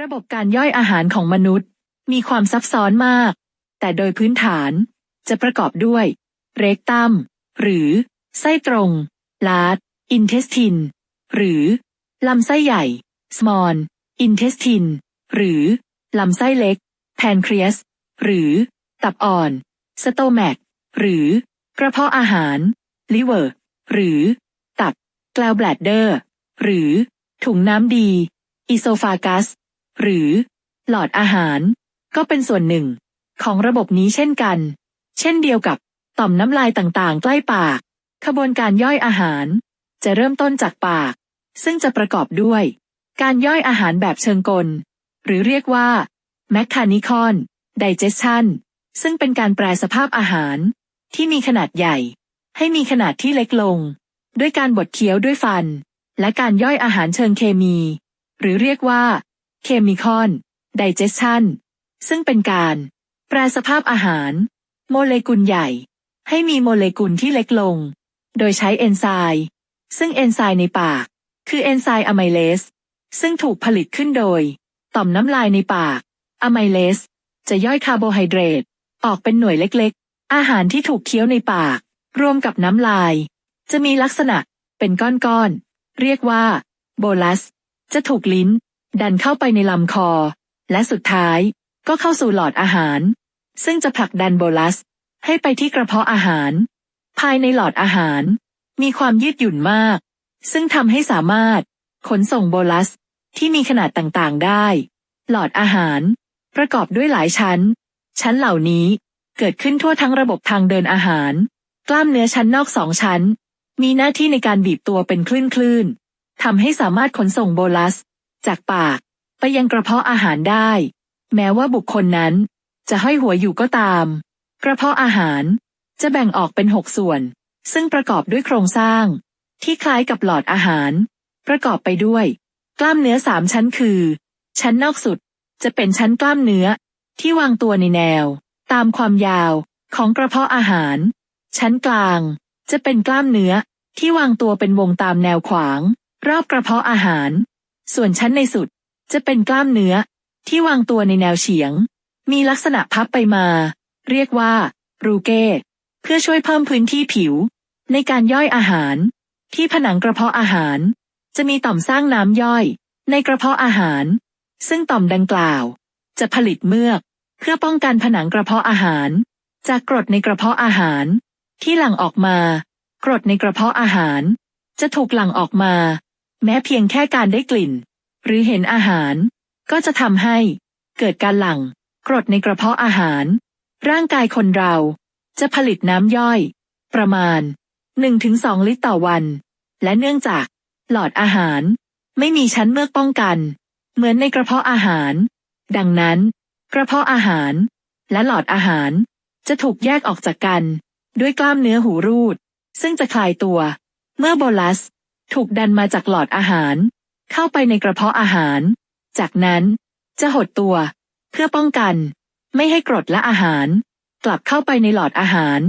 ระบบการย่อยอาหารของมนุษย์ มีความซับซ้อนมาก แต่โดยพื้นฐานจะประกอบด้วยเรกตัมหรือ ไส้ตรง ลาดอินเทสติน หรือ ลำไส้ใหญ่ small intestine หรือ ลำไส้เล็ก pancreas หรือ ตับอ่อน stomach หรือ กระเพาะอาหาร liver หรือ ตับ gallbladder หรือ ถุงน้ำดี esophagus หรือ หลอดอาหาร ก็เป็นส่วนหนึ่ง ของระบบนี้เช่นกัน เช่นเดียวกับต่อมน้ำลายต่างๆ ใกล้ปากขบวนการย่อยอาหาร จะเริ่มต้นจากปาก ซึ่งจะประกอบด้วย การย่อยอาหารแบบเชิงกล หรือเรียกว่า mechanical digestion ซึ่งเป็นการแปลสภาพอาหาร ที่มีขนาดใหญ่ ให้มีขนาดที่เล็กลง ด้วยการบดเคี้ยวด้วยฟัน และการย่อยอาหารเชิงเคมี หรือเรียกว่า chemical digestion ซึ่งเป็นการแปลสภาพอาหาร โมเลกุลใหญ่ ให้มีโมเลกุลที่เล็กลง โดยใช้เอนไซม์ซึ่งเอนไซม์ในปาก คือเอนไซม์อะไมเลสซึ่งถูกผลิตขึ้นโดย ต่อมน้ำลายในปากอะไมเลสจะย่อยคาร์โบไฮเดรตออกเป็นหน่วยเล็กๆ อาหารที่ถูกเคี้ยวในปาก รวมกับน้ำลาย จะมีลักษณะเป็นก้อนๆ เรียกว่า โบลัส จะถูกลิ้น ดันเข้าไปในลำคอ และสุดท้ายก็เข้าสู่หลอดอาหาร ซึ่งจะผลักดันโบลัส ให้ไปที่กระเพาะอาหาร ภายในหลอดอาหาร มีความยืดหยุ่นมาก ซึ่งทำให้สามารถขนส่งโบลัสที่มีขนาดต่างๆได้ หลอดอาหาร ประกอบด้วยหลายชั้น ชั้นเหล่านี้เกิดขึ้นทั่วทั้งระบบทางเดินอาหาร กล้ามเนื้อชั้นนอกสองชั้น มีหน้าที่ในการบีบตัวเป็นคลื่นคลื่นๆทำให้สามารถขนส่งโบลัส จากปาก ไปยังกระเพาะอาหารได้ แม้ว่าบุคคลนั้น จะห้อยหัวอยู่ก็ตาม กระเพาะอาหารจะแบ่งออกเป็นหกส่วน ซึ่งประกอบด้วยโครงสร้าง ที่คล้ายกับหลอดอาหาร ประกอบไปด้วย กล้ามเนื้อสามชั้นคือ ชั้นนอกสุดจะเป็นชั้นกล้ามเนื้อ ที่วางตัวในแนว ตามความยาวของกระเพาะอาหาร ชั้นกลางจะเป็นกล้ามเนื้อที่วางตัวเป็นวงตามแนวขวาง รอบกระเพาะอาหาร ส่วนชั้นในสุดจะเป็นกล้ามเนื้อที่วางตัวในแนวเฉียง มีลักษณะพับไปมา เรียกว่า รูเกตเพื่อช่วยเพิ่มพื้นที่ผิว ในการย่อยอาหาร ที่ผนังกระเพาะอาหาร จะมีต่อมสร้างน้ำย่อย ในกระเพาะอาหาร ซึ่งต่อมดังกล่าว จะผลิตเมือก เพื่อป้องกันผนังกระเพาะอาหาร จากกรดในกระเพาะอาหาร ที่หลั่งออกมา กรดในกระเพาะอาหาร จะถูกหลั่งออกมา แม้เพียงแค่การได้กลิ่น หรือเห็นอาหาร ก็จะทำให้ เกิดการหลั่งกรดในกระเพาะอาหาร ร่างกายคนเรา จะผลิตน้ำย่อย ประมาณ 1-2 ลิตรต่อวัน และเนื่องจาก หลอดอาหาร ไม่มีชั้นเมือกป้องกัน เหมือนในกระเพาะอาหาร ดังนั้น กระเพาะอาหาร และหลอดอาหารจะถูกแยกออกจากกัน ด้วยกล้ามเนื้อหูรูด ซึ่งจะคลายตัว เมื่อโบลัส ถูกดันมาจากหลอดอาหาร เข้าไปในกระเพาะอาหาร จากนั้น จะหดตัว เพื่อป้องกัน ไม่ให้กรดและอาหาร กลับเข้าไปในหลอดอาหาร